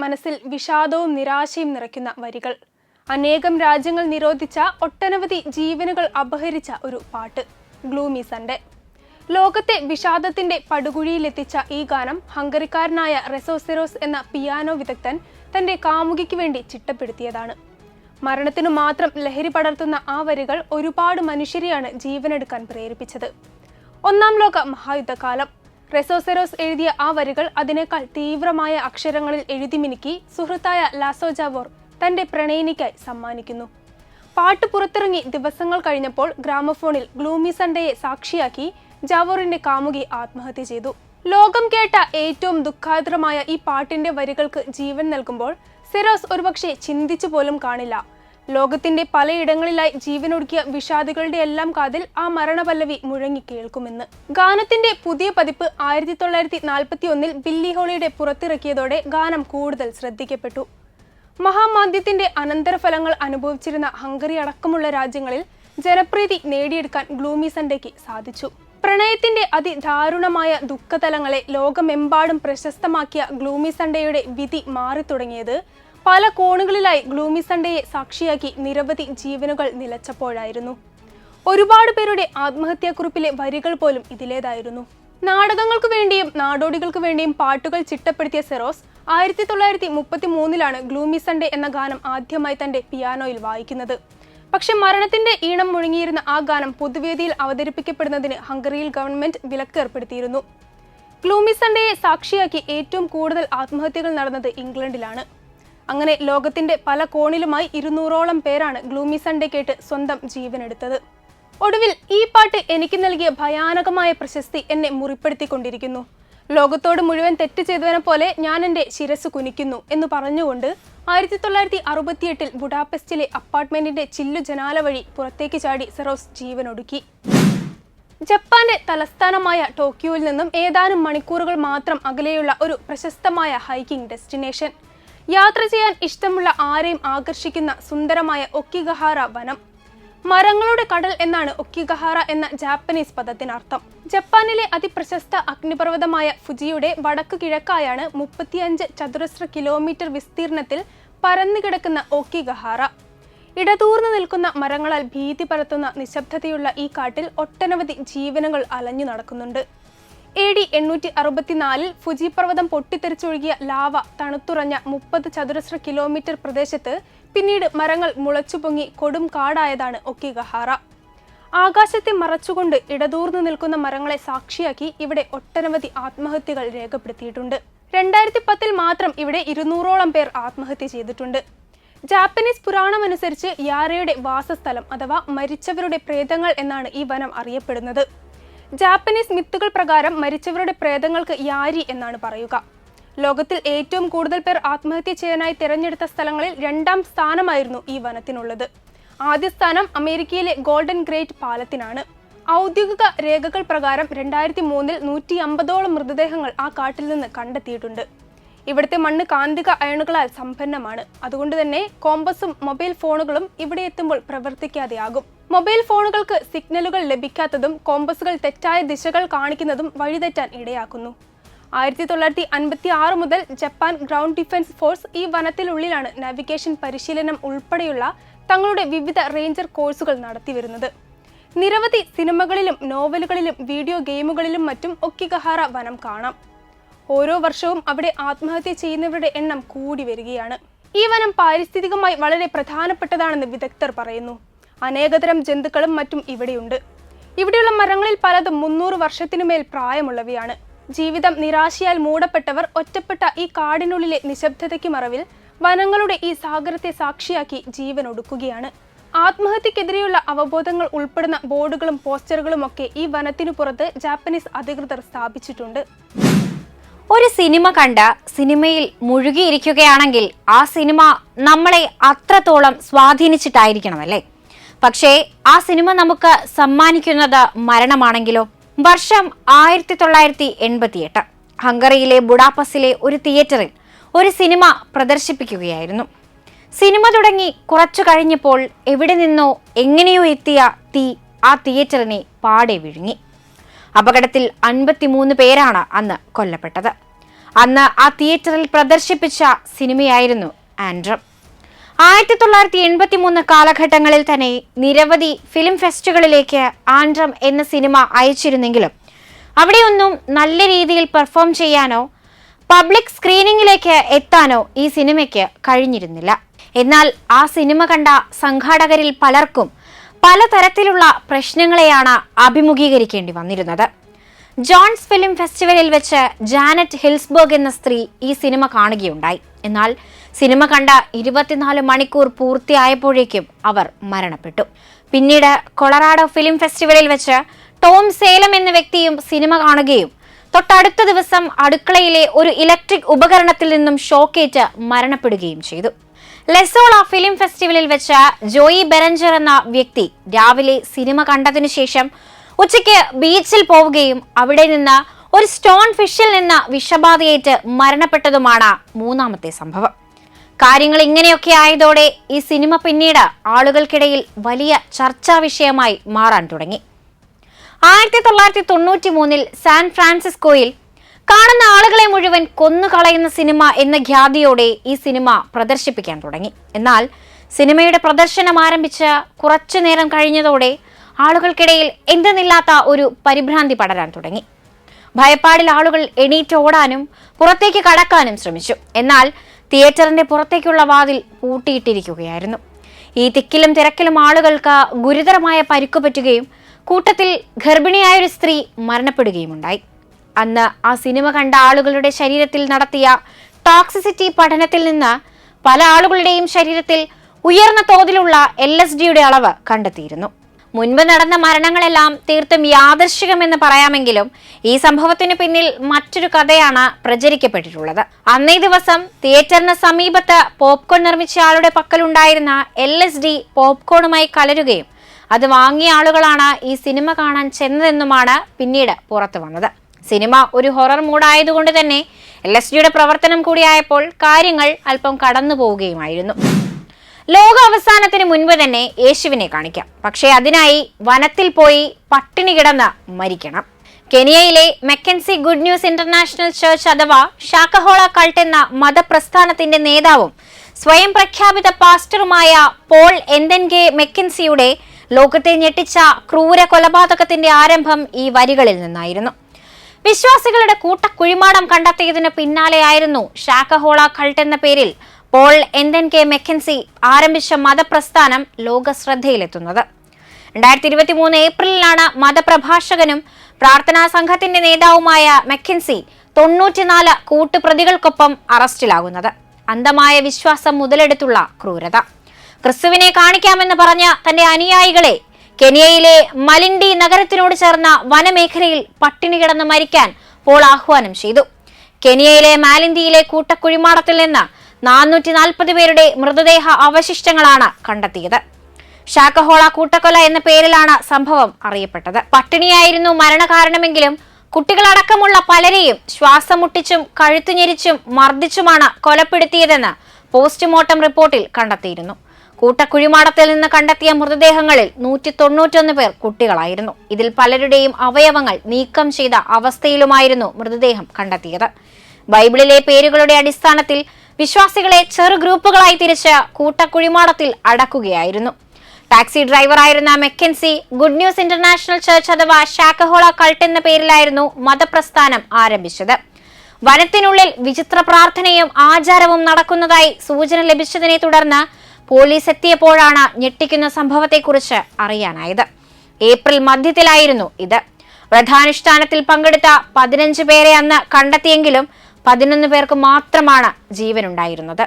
മനസ്സിൽ വിഷാദവും നിരാശയും നിറയ്ക്കുന്ന വരികൾ. അനേകം രാജ്യങ്ങൾ നിരോധിച്ച ഒട്ടനവധി ജീവനുകൾ അപഹരിച്ച ഒരു പാട്ട്. Gloomy Sunday. ലോകത്തെ വിഷാദത്തിന്റെ പടുകുഴിയിലെത്തിച്ച ഈ ഗാനം ഹംഗറിക്കാരനായ റെസോസെറോസ് എന്ന പിയാനോ വിദഗ്ധൻ തന്റെ കാമുകിക്ക് വേണ്ടി ചിട്ടപ്പെടുത്തിയതാണ്. മരണത്തിനു മാത്രം ലഹരി പടർത്തുന്ന ആ വരികൾ ഒരുപാട് മനുഷ്യരെയാണ് ജീവനെടുക്കാൻ പ്രേരിപ്പിച്ചത്. ഒന്നാം ലോക മഹായുദ്ധകാലം. റെസോസെറോസ് എഴുതിയ ആ വരികൾ അതിനേക്കാൾ തീവ്രമായ അക്ഷരങ്ങളിൽ എഴുതി മിനുക്കി സുഹൃത്തായ ലാസോ ജാവോർ തന്റെ പ്രണയിനിക്കായി സമ്മാനിക്കുന്നു. പാട്ട് പുറത്തിറങ്ങി ദിവസങ്ങൾ കഴിഞ്ഞപ്പോൾ ഗ്രാമഫോണിൽ ഗ്ലൂമി സൺഡേയെ സാക്ഷിയാക്കി ജാവോറിന്റെ കാമുകി ആത്മഹത്യ ചെയ്തു. ലോകം കേട്ട ഏറ്റവും ദുഃഖാദ്രമായ ഈ പാട്ടിന്റെ വരികൾക്ക് ജീവൻ നൽകുമ്പോൾ സെറോസ് ഒരുപക്ഷെ ചിന്തിച്ചു പോലും കാണില്ല. ലോകത്തിന്റെ പലയിടങ്ങളിലായി ജീവനൊടുക്കിയ വിഷാദികളുടെ എല്ലാം കാതിൽ ആ മരണപല്ലവി മുഴങ്ങി കേൾക്കുമെന്ന്. ഗാനത്തിന്റെ പുതിയ പതിപ്പ് ആയിരത്തി തൊള്ളായിരത്തി നാൽപ്പത്തി ഒന്നിൽ ബില്ലി ഹോളിയുടെ പുറത്തിറക്കിയതോടെ ഗാനം കൂടുതൽ ശ്രദ്ധിക്കപ്പെട്ടു. മഹാമാന്ദ്യത്തിന്റെ അനന്തരഫലങ്ങൾ അനുഭവിച്ചിരുന്ന ഹംഗറി അടക്കമുള്ള രാജ്യങ്ങളിൽ ജനപ്രീതി നേടിയെടുക്കാൻ ഗ്ലൂമി സൺഡേക്ക് സാധിച്ചു. പ്രണയത്തിന്റെ അതിദാരുണമായ ദുഃഖതലങ്ങളെ ലോകമെമ്പാടും പ്രശസ്തമാക്കിയ ഗ്ലൂമി സൺഡേയുടെ വിധി മാറിത്തുടങ്ങിയത് പല കോണുകളിലായി ഗ്ലൂമി സൺഡേയെ സാക്ഷിയാക്കി നിരവധി ജീവനുകൾ നിലച്ചപ്പോഴായിരുന്നു. ഒരുപാട് പേരുടെ ആത്മഹത്യാക്കുറിപ്പിലെ വരികൾ പോലും ഇതിലേതായിരുന്നു. നാടകങ്ങൾക്ക് വേണ്ടിയും നാടോടികൾക്ക് വേണ്ടിയും പാട്ടുകൾ ചിട്ടപ്പെടുത്തിയ സെറോസ് ആയിരത്തി തൊള്ളായിരത്തി മുപ്പത്തി മൂന്നിലാണ് ഗ്ലൂമി സൺഡേ എന്ന ഗാനം ആദ്യമായി തന്റെ പിയാനോയിൽ വായിക്കുന്നത്. പക്ഷെ മരണത്തിന്റെ ഈണം മുഴങ്ങിയിരുന്ന ആ ഗാനം പൊതുവേദിയിൽ അവതരിപ്പിക്കപ്പെടുന്നതിന് ഹംഗറിയിൽ ഗവൺമെന്റ് വിലക്ക് ഏർപ്പെടുത്തിയിരുന്നു. ഗ്ലൂമി സൺഡേയെ സാക്ഷിയാക്കി ഏറ്റവും കൂടുതൽ ആത്മഹത്യകൾ നടന്നത് ഇംഗ്ലണ്ടിലാണ്. അങ്ങനെ ലോകത്തിന്റെ പല കോണിലുമായി ഇരുന്നൂറോളം പേരാണ് ഗ്ലൂമി സൺഡേ കേട്ട് സ്വന്തം ജീവനെടുത്തത്. ഒടുവിൽ ഈ പാട്ട് എനിക്ക് നൽകിയ ഭയാനകമായ പ്രശസ്തി എന്നെ മുറിപ്പെടുത്തിക്കൊണ്ടിരിക്കുന്നു. ലോകത്തോട് മുഴുവൻ തെറ്റ് ചെയ്തവനെ പോലെ ഞാൻ എന്റെ ശിരസ് കുനിക്കുന്നു എന്ന് പറഞ്ഞുകൊണ്ട് ആയിരത്തി തൊള്ളായിരത്തി അറുപത്തിയെട്ടിൽ ബുഡാപെസ്റ്റിലെ അപ്പാർട്ട്മെന്റിന്റെ ചില്ലു ജനാല വഴി പുറത്തേക്ക് ചാടി സെറോസ് ജീവനൊടുക്കി. ജപ്പാന്റെ തലസ്ഥാനമായ ടോക്കിയോയിൽ നിന്നും ഏതാനും മണിക്കൂറുകൾ മാത്രം അകലെയുള്ള ഒരു പ്രശസ്തമായ ഹൈക്കിംഗ് ഡെസ്റ്റിനേഷൻ. യാത്ര ചെയ്യാൻ ഇഷ്ടമുള്ള ആരെയും ആകർഷിക്കുന്ന സുന്ദരമായ ഒക്കിഗഹാറ വനം. മരങ്ങളുടെ കടൽ എന്നാണ് ഒക്കിഗഹാറ എന്ന ജാപ്പനീസ് പദത്തിനർത്ഥം. ജപ്പാനിലെ അതിപ്രശസ്ത അഗ്നിപർവതമായ ഫുജിയുടെ വടക്കു കിഴക്കായാണ് മുപ്പത്തിയഞ്ച് ചതുരശ്ര കിലോമീറ്റർ വിസ്തീർണത്തിൽ പരന്നുകിടക്കുന്ന ഒക്കിഗഹാറ ഇടതൂർന്നു നിൽക്കുന്ന മരങ്ങളാൽ ഭീതി പരത്തുന്ന നിശബ്ദതയുള്ള ഈ കാട്ടിൽ ഒട്ടനവധി ജീവനുകൾ അലഞ്ഞു നടക്കുന്നുണ്ട്. എ ഡി എണ്ണൂറ്റി അറുപത്തിനാലിൽ ഫുജി പർവതം പൊട്ടിത്തെറിച്ചൊഴുകിയ ലാവ തണുത്തുറഞ്ഞ മുപ്പത് ചതുരശ്ര കിലോമീറ്റർ പ്രദേശത്ത് പിന്നീട് മരങ്ങൾ മുളച്ചുപൊങ്ങി കൊടും കാടായതാണ് ഒക്കിഗഹാറ. ആകാശത്തെ മറച്ചുകൊണ്ട് ഇടതൂർന്നു നിൽക്കുന്ന മരങ്ങളെ സാക്ഷിയാക്കി ഇവിടെ ഒട്ടനവധി ആത്മഹത്യകൾ രേഖപ്പെടുത്തിയിട്ടുണ്ട്. രണ്ടായിരത്തി പത്തിൽ മാത്രം ഇവിടെ ഇരുന്നൂറോളം പേർ ആത്മഹത്യ ചെയ്തിട്ടുണ്ട്. ജാപ്പനീസ് പുരാണമനുസരിച്ച് യാരയുടെ വാസസ്ഥലം അഥവാ മരിച്ചവരുടെ പ്രേതങ്ങൾ എന്നാണ് ഈ വനം അറിയപ്പെടുന്നത്. ജാപ്പനീസ് മിത്തുകൾ പ്രകാരം മരിച്ചവരുടെ പ്രേതങ്ങൾക്ക് യാരി എന്നാണ് പറയുക. ലോകത്തിൽ ഏറ്റവും കൂടുതൽ പേർ ആത്മഹത്യ ചെയ്യാനായി തിരഞ്ഞെടുത്ത സ്ഥലങ്ങളിൽ രണ്ടാം സ്ഥാനമായിരുന്നു ഈ വനത്തിനുള്ളത്. ആദ്യ സ്ഥാനം അമേരിക്കയിലെ ഗോൾഡൻ ഗ്രേറ്റ് പാലത്തിനാണ്. ഔദ്യോഗിക രേഖകൾ പ്രകാരം രണ്ടായിരത്തി മൂന്നിൽ നൂറ്റി അമ്പതോളം മൃതദേഹങ്ങൾ ആ കാട്ടിൽ നിന്ന് കണ്ടെത്തിയിട്ടുണ്ട്. ഇവിടുത്തെ മണ്ണ് കാന്തിക അയണുകളാൽ സമ്പന്നമാണ്. അതുകൊണ്ട് തന്നെ കോമ്പസും മൊബൈൽ ഫോണുകളും ഇവിടെ എത്തുമ്പോൾ പ്രവർത്തിക്കാതെയാകും. മൊബൈൽ ഫോണുകൾക്ക് സിഗ്നലുകൾ ലഭിക്കാത്തതും കോമ്പസുകൾ തെറ്റായ ദിശകൾ കാണിക്കുന്നതും വഴിതെറ്റാൻ ഇടയാക്കുന്നു. ആയിരത്തി തൊള്ളായിരത്തി അൻപത്തി ആറ് മുതൽ ജപ്പാൻ ഗ്രൗണ്ട് ഡിഫൻസ് ഫോഴ്സ് ഈ വനത്തിനുള്ളിലാണ് നാവിഗേഷൻ പരിശീലനം ഉൾപ്പെടെയുള്ള തങ്ങളുടെ വിവിധ റേഞ്ചർ കോഴ്സുകൾ നടത്തിവരുന്നത്. നിരവധി സിനിമകളിലും നോവലുകളിലും വീഡിയോ ഗെയിമുകളിലും മറ്റും ഒക്കിഗഹാറ വനം കാണാം. ഓരോ വർഷവും അവിടെ ആത്മഹത്യ ചെയ്യുന്നവരുടെ എണ്ണം കൂടി വരികയാണ്. ഈ വനം പാരിസ്ഥിതികമായി വളരെ പ്രധാനപ്പെട്ടതാണെന്ന് വിദഗ്ധർ പറയുന്നു. അനേകതരം ജന്തുക്കളും മറ്റും ഇവിടെയുണ്ട്. ഇവിടെയുള്ള മരങ്ങളിൽ പലതും മുന്നൂറ് വർഷത്തിനുമേൽ പ്രായമുള്ളവയാണ്. ജീവിതം നിരാശയാൽ മൂടപ്പെട്ടവർ ഒറ്റപ്പെട്ട ഈ കാടിനുള്ളിലെ നിശബ്ദതയ്ക്ക് മറവിൽ വനങ്ങളുടെ ഈ സാഗരത്തെ സാക്ഷിയാക്കി ജീവൻ ഒടുക്കുകയാണ് ആത്മഹത്യക്കെതിരെയുള്ള അവബോധങ്ങൾ ഉൾപ്പെടുന്ന ബോർഡുകളും പോസ്റ്ററുകളും ഒക്കെ ഈ വനത്തിനു പുറത്ത് ജാപ്പനീസ് അധികൃതർ സ്ഥാപിച്ചിട്ടുണ്ട്. ഒരു സിനിമ കണ്ട് സിനിമയിൽ മുഴുകിയിരിക്കുകയാണെങ്കിൽ ആ സിനിമ നമ്മളെ അത്രത്തോളം സ്വാധീനിച്ചിട്ടായിരിക്കണം അല്ലേ പക്ഷേ ആ സിനിമ നമുക്ക് സമ്മാനിക്കുന്നത് മരണമാണെങ്കിലോ? വർഷം ആയിരത്തി തൊള്ളായിരത്തി എൺപത്തിയെട്ട് ഹംഗറിയിലെ ബുഡാപ്പസിലെ ഒരു തിയേറ്ററിൽ ഒരു സിനിമ പ്രദർശിപ്പിക്കുകയായിരുന്നു. സിനിമ തുടങ്ങി കുറച്ചു കഴിഞ്ഞപ്പോൾ എവിടെ നിന്നോ എങ്ങനെയോ എത്തിയ തീ ആ തിയേറ്ററിനെ പാടെ വിഴുങ്ങി. അപകടത്തിൽ അൻപത്തിമൂന്ന് പേരാണ് അന്ന് കൊല്ലപ്പെട്ടത്. അന്ന് ആ തിയേറ്ററിൽ പ്രദർശിപ്പിച്ച സിനിമയായിരുന്നു ആൻഡ്രം. ആയിരത്തി തൊള്ളായിരത്തി എൺപത്തി മൂന്ന് കാലഘട്ടങ്ങളിൽ തന്നെ നിരവധി ഫിലിം ഫെസ്റ്റുകളിലേക്ക് ആൻഡ്രം എന്ന സിനിമ അയച്ചിരുന്നെങ്കിലും അവിടെയൊന്നും നല്ല രീതിയിൽ പെർഫോം ചെയ്യാനോ പബ്ലിക് സ്ക്രീനിങ്ങിലേക്ക് എത്താനോ ഈ സിനിമയ്ക്ക് കഴിഞ്ഞിരുന്നില്ല. എന്നാൽ ആ സിനിമ കണ്ട സംഘാടകരിൽ പലർക്കും പലതരത്തിലുള്ള പ്രശ്നങ്ങളെയാണ് അഭിമുഖീകരിക്കേണ്ടി വന്നിരുന്നത്. ജോൺസ് ഫിലിം ഫെസ്റ്റിവലിൽ വെച്ച് ജാനറ്റ് ഹിൽസ്ബർഗ് എന്ന സ്ത്രീ ഈ സിനിമ കാണുകയുണ്ടായി. എന്നാൽ സിനിമ കണ്ട ഇരുപത്തിനാല് മണിക്കൂർ പൂർത്തിയായപ്പോഴേക്കും അവർ മരണപ്പെട്ടു. പിന്നീട് കൊളറാഡോ ഫിലിം ഫെസ്റ്റിവലിൽ വെച്ച് ടോം സേലം എന്ന വ്യക്തിയും സിനിമ കാണുകയും തൊട്ടടുത്ത ദിവസം അടുക്കളയിലെ ഒരു ഇലക്ട്രിക് ഉപകരണത്തിൽ നിന്നും ഷോക്കേറ്റ് മരണപ്പെടുകയും ചെയ്തു. ലെസോള ഫിലിം ഫെസ്റ്റിവലിൽ വെച്ച ജോയി ബെറഞ്ചർ എന്ന വ്യക്തി രാവിലെ സിനിമ കണ്ടതിനു ശേഷം ഉച്ചയ്ക്ക് ബീച്ചിൽ പോവുകയും അവിടെ നിന്ന് ഒരു സ്റ്റോൺ ഫിഷിൽ നിന്ന് വിഷബാധയേറ്റ് മരണപ്പെട്ടതുമാണ് മൂന്നാമത്തെ സംഭവം. കാര്യങ്ങൾ ഇങ്ങനെയൊക്കെ ആയതോടെ ഈ സിനിമ പിന്നീട് ആളുകൾക്കിടയിൽ വലിയ ചർച്ചാ വിഷയമായി മാറാൻ തുടങ്ങി. ആയിരത്തി തൊള്ളായിരത്തി തൊണ്ണൂറ്റി മൂന്നിൽ സാൻ ഫ്രാൻസിസ്കോയിൽ കാണുന്ന ആളുകളെ മുഴുവൻ കൊന്നുകളയുന്ന സിനിമ എന്ന ഖ്യാതിയോടെ ഈ സിനിമ പ്രദർശിപ്പിക്കാൻ തുടങ്ങി. എന്നാൽ സിനിമയുടെ പ്രദർശനം ആരംഭിച്ച കുറച്ചു നേരം കഴിഞ്ഞതോടെ ആളുകൾക്കിടയിൽ എന്തെന്നില്ലാത്ത ഒരു പരിഭ്രാന്തി പടരാൻ തുടങ്ങി. ഭയപ്പാടിൽ ആളുകൾ എണീറ്റ് ഓടാനും പുറത്തേക്ക് കടക്കാനും ശ്രമിച്ചു. എന്നാൽ തിയേറ്ററിന്റെ പുറത്തേക്കുള്ള വാതിൽ പൂട്ടിയിട്ടിരിക്കുകയായിരുന്നു. ഈ തിക്കിലും തിരക്കിലും ആളുകൾക്ക് ഗുരുതരമായ പരിക്കു പറ്റുകയും കൂട്ടത്തിൽ ഗർഭിണിയായ ഒരു സ്ത്രീ മരണപ്പെടുകയുമുണ്ടായി. അന്ന് ആ സിനിമ കണ്ട ആളുകളുടെ ശരീരത്തിൽ നടത്തിയ ടോക്സിസിറ്റി പഠനത്തിൽ നിന്ന് പല ആളുകളുടെയും ശരീരത്തിൽ ഉയർന്ന തോതിലുള്ള എൽ എസ് ഡിയുടെ അളവ് കണ്ടെത്തിയിരുന്നു. മുൻപ് നടന്ന മരണങ്ങളെല്ലാം തീർത്തും യാദർശികമെന്ന് പറയാമെങ്കിലും ഈ സംഭവത്തിന് പിന്നിൽ മറ്റൊരു കഥയാണ് പ്രചരിക്കപ്പെട്ടിട്ടുള്ളത്. അന്നേ ദിവസം തിയേറ്ററിന് സമീപത്ത് പോപ്കോൺ നിർമ്മിച്ച ആളുടെ പക്കലുണ്ടായിരുന്ന എൽ എസ് ഡി പോപ്കോണുമായി കലരുകയും അത് വാങ്ങിയ ആളുകളാണ് ഈ സിനിമ കാണാൻ ചെന്നതെന്നുമാണ് പിന്നീട് പുറത്തു വന്നത്. സിനിമ ഒരു ഹൊറർ മൂഡായതുകൊണ്ട് തന്നെ എൽ എസ് ഡിയുടെ പ്രവർത്തനം കൂടിയായപ്പോൾ കാര്യങ്ങൾ അല്പം കടന്നു പോവുകയുമായിരുന്നു ലോക അവസാനത്തിന് മുൻപ് തന്നെ യേശുവിനെ കാണിക്കാം. പക്ഷേ അതിനായി വനത്തിൽ പോയി പട്ടിണി കിടന്ന് മരിക്കണം. കെനിയയിലെ Mackenzie good news international church അഥവാ ഷാക്കഹോള കൾട്ട് എന്ന മതപ്രസ്ഥാനത്തിന്റെ നേതാവും സ്വയം പ്രഖ്യാപിത പാസ്റ്ററുമായ പോൾ എൻഡൻകെ മെക്കൻസിയുടെ ലോകത്തെ ഞെട്ടിച്ച ക്രൂര കൊലപാതകത്തിന്റെ ആരംഭം ഈ വരികളിൽ നിന്നായിരുന്നു. വിശ്വാസികളുടെ കൂട്ടക്കുഴിമാടം കണ്ടെത്തിയതിന് പിന്നാലെയായിരുന്നു ഷാക്കഹോള ഖൾട്ട് എന്ന പേരിൽ പോൾ എൻഡൻ കെ മെക്കൻസി ആരംഭിച്ച മതപ്രസ്ഥാനം ലോക ശ്രദ്ധയിലെത്തുന്നത്. രണ്ടായിരത്തി ഇരുപത്തി മൂന്ന് ഏപ്രിലിലാണ് മതപ്രഭാഷകനും പ്രാർത്ഥനാ സംഘത്തിന്റെ നേതാവുമായ മെക്കൻസി തൊണ്ണൂറ്റിനാല് കൂട്ടുപ്രതികൾക്കൊപ്പം അറസ്റ്റിലാകുന്നത്. അന്ധമായ വിശ്വാസം മുതലെടുത്തുള്ള ക്രൂരത. ക്രിസ്തുവിനെ കാണിക്കാമെന്ന് പറഞ്ഞ തന്റെ അനുയായികളെ കെനിയയിലെ മലിൻഡി നഗരത്തിനോട് ചേർന്ന വനമേഖലയിൽ പട്ടിണി കിടന്ന് മരിക്കാൻ പോൾ ആഹ്വാനം ചെയ്തു. കെനിയയിലെ മാലിന്തിയിലെ കൂട്ടക്കുഴിമാടത്തിൽ നിന്ന് നാനൂറ്റി നാൽപ്പത് പേരുടെ മൃതദേഹ അവശിഷ്ടങ്ങളാണ് കണ്ടെത്തിയത്. ഷാക്കഹോള കൂട്ടക്കൊല എന്ന പേരിലാണ് സംഭവം അറിയപ്പെട്ടത്. പട്ടിണിയായിരുന്നു മരണകാരണമെങ്കിലും കുട്ടികളടക്കമുള്ള പലരെയും ശ്വാസം മുട്ടിച്ചും കഴുത്തുഞെരിച്ചും മർദ്ദിച്ചുമാണ് കൊലപ്പെടുത്തിയതെന്ന് പോസ്റ്റ്മോർട്ടം റിപ്പോർട്ടിൽ കണ്ടെത്തിയിരുന്നു. കൂട്ടക്കുഴിമാടത്തിൽ നിന്ന് കണ്ടെത്തിയ മൃതദേഹങ്ങളിൽ നൂറ്റി തൊണ്ണൂറ്റൊന്ന് പേർ കുട്ടികളായിരുന്നു. ഇതിൽ പലരുടെയും അവയവങ്ങൾ നീക്കം ചെയ്ത അവസ്ഥയിലുമായിരുന്നു മൃതദേഹം കണ്ടെത്തിയത്. ബൈബിളിലെ പേരുകളുടെ അടിസ്ഥാനത്തിൽ വിശ്വാസികളെ ചെറു ഗ്രൂപ്പുകളായി തിരിച്ച് കൂട്ടക്കുഴിമാടത്തിൽ അടക്കുകയായിരുന്നു. Taxi ഡ്രൈവറായിരുന്ന Mackenzie good news international church അഥവാ ഷാക്കഹോള കൾട്ട് എന്ന പേരിലായിരുന്നു മതപ്രസ്ഥാനം ആരംഭിച്ചത്. വനത്തിനുള്ളിൽ വിചിത്ര പ്രാർത്ഥനയും ആചാരവും നടക്കുന്നതായി സൂചന ലഭിച്ചതിനെ തുടർന്ന് പോലീസ് എത്തിയപ്പോഴാണ് ഞെട്ടിക്കുന്ന സംഭവത്തെക്കുറിച്ച് അറിയാനായത്. ഏപ്രിൽ മധ്യത്തിലായിരുന്നു ഇത്. വ്രതാനുഷ്ഠാനത്തിൽ പങ്കെടുത്ത പതിനഞ്ച് പേരെ അന്ന് കണ്ടെത്തിയെങ്കിലും പതിനൊന്ന് പേർക്ക് മാത്രമാണ് ജീവനുണ്ടായിരുന്നത്.